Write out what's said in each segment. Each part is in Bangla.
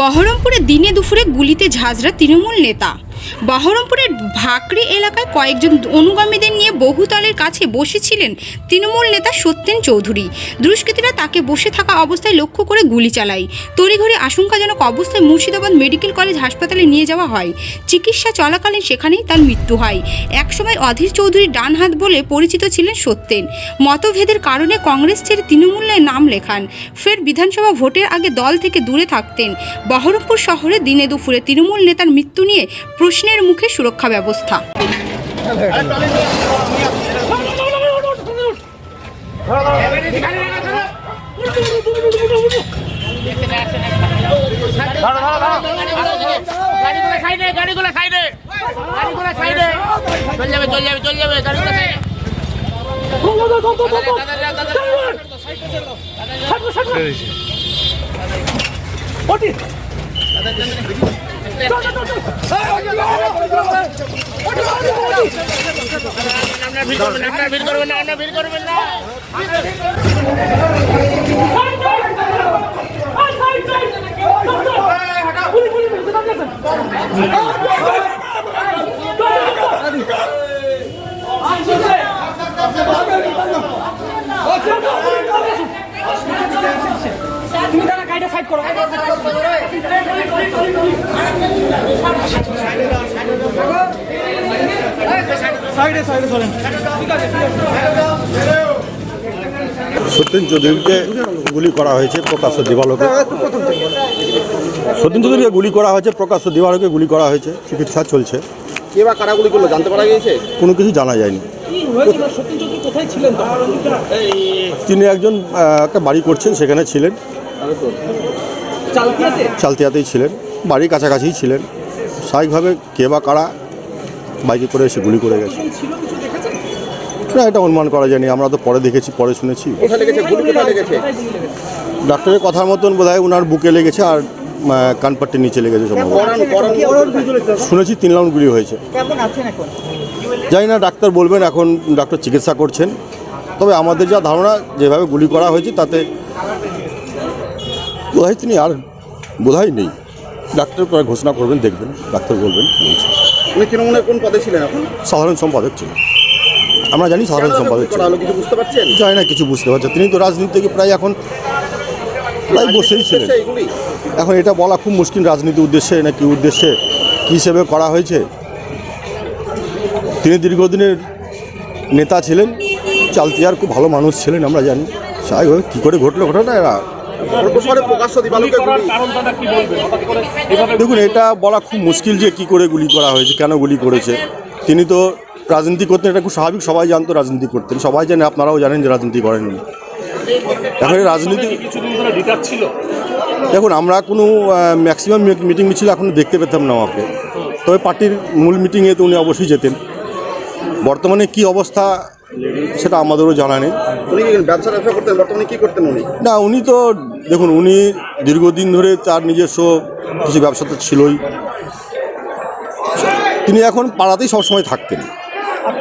বহরমপুরে দিনে দুপুরে গুলিতে ঝাঁঝরা তৃণমূল নেতা। বহরমপুরের ভাকরি এলাকায় কয়েকজন অনুগামীদের নিয়ে বহুতলের কাছে বসেছিলেন তৃণমূল নেতা সত্যেন চৌধুরী। দুষ্কৃতীরা তাকে বসে থাকা অবস্থায় লক্ষ্য করে গুলি চালায়। তড়িঘড়ি আশঙ্কাজনক অবস্থায় মুর্শিদাবাদ মেডিকেল কলেজ হাসপাতালে নিয়ে যাওয়া হয়। চিকিৎসা চলাকালীন সেখানেই তার মৃত্যু হয়। একসময় অধীর চৌধুরী ডান হাত বলে পরিচিত ছিলেন সত্যেন। মতভেদের কারণে কংগ্রেস ছেড়ে তৃণমূলে নাম লেখান। ফের বিধানসভা ভোটের আগে দল থেকে দূরে থাকতেন। বহরমপুর শহরে দিনে দুপুরে তৃণমূল নেতার মৃত্যু নিয়ে প্রশ্নের মুখে সুরক্ষা ব্যবস্থা গাড়িগুলো সাইডে গাড়িগুলো সাইডে গাড়িগুলো সাইডে চল যাবে চল যাবে চল যাবে গাড়িগুলো সাইডে আপনার ভিড় করবেন না আপনার ভিড় করবেন না আপনার ভিড় করবেন না তুমি তারা গাড়িটা সাইড করো। সাইডে সাইডে চলেন। সত্যেন চৌধুরীকে গুলি করা হয়েছে প্রকাশ্য দিবালোকে। সত্যেন চৌধুরীকে গুলি করা হয়েছে প্রকাশ্য দিবালোকে গুলি করা হয়েছে চিকিৎসা চলছে। কে বা কারাগুলি করল জানতে পারা গিয়েছে? কোনো কিছু জানা যায়নি। তিনি একজন একটা বাড়ি করছেন সেখানে ছিলেন। চালতিয়াতেই ছিলেন বাড়ির কাছাকাছিই ছিলেন। স্বাভাবিকভাবে কে বা কারা বাইকে করে এসে গুলি করে গেছে। ছিল না এটা অনুমান করা যায়নি। আমরা তো পরে দেখেছি পরে শুনেছি। ডাক্তারের কথার মতন বোধ হয় ওনার বুকে লেগেছে আর কানপাট্টির নিচে লেগেছে সম্ভবত। শুনেছি তিন রাউন্ড গুলি হয়েছে। কেমন জানি না ডাক্তার বলবেন এখন ডাক্তার চিকিৎসা করছেন। তবে আমাদের যা ধারণা যেভাবে গুলি করা হয়েছে তাতে বোধহয় তিনি আর বোধহয় নেই। ডাক্তার পরে ঘোষণা করবেন দেখবেন ডাক্তার বলবেন উনি তৃণমূলের কোন পদে ছিলেন এখন? সাধারণ সম্পাদক ছিলেন। আমরা জানি সাধারণ সম্পাদক কিছু বুঝতে পারছেন? জানি না কিছু বুঝতে পারছেন তিনি তো রাজনীতি থেকে প্রায় এখন প্রায় বসেই ছিলেন। এখন এটা বলা খুব মুশকিল রাজনীতি উদ্দেশ্যে না কি উদ্দেশ্যে কী হিসেবে করা হয়েছে। তিনি দীর্ঘদিনের নেতা ছিলেন চালতিয়ার খুব ভালো মানুষ ছিলেন আমরা জানি। স্বাভাবিকভাবে কী করে ঘটলো ঘটনা এরা সর্বশহরে প্রকাশ্য দিবালোকে দেখুন এটা বলা খুব মুশকিল যে কি করে গুলি করা হয়েছে কেন গুলি করেছে। তিনি তো রাজনীতি করতেন এটা খুব স্বাভাবিক সবাই জানতো রাজনীতি করতেন। সবাই জানে আপনারাও জানেন যে রাজনীতি করেন উনি। এখন রাজনীতি দেখুন আমরা কোনো ম্যাক্সিমাম মিটিং মিছিল এখন দেখতে পেতাম না ওকে তবে পার্টির মূল মিটিংয়ে তো উনি অবশ্যই যেতেন। বর্তমানে কি অবস্থা সেটা আমাদেরও জানা নেই। উনি ব্যবসা ব্যবসা করতেন? বর্তমানে কী করতেন উনি? না উনি তো দেখুন উনি দীর্ঘদিন ধরে তার নিজস্ব কিছু ব্যবসা তো ছিলই। তিনি এখন পাড়াতেই সবসময় থাকতেন।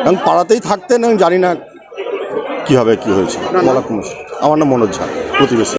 কারণ পাড়াতেই থাকতেন আমি জানি না কীভাবে কী হয়েছে। বলা আমার নাম মনোজ ঝা প্রতিবেশী।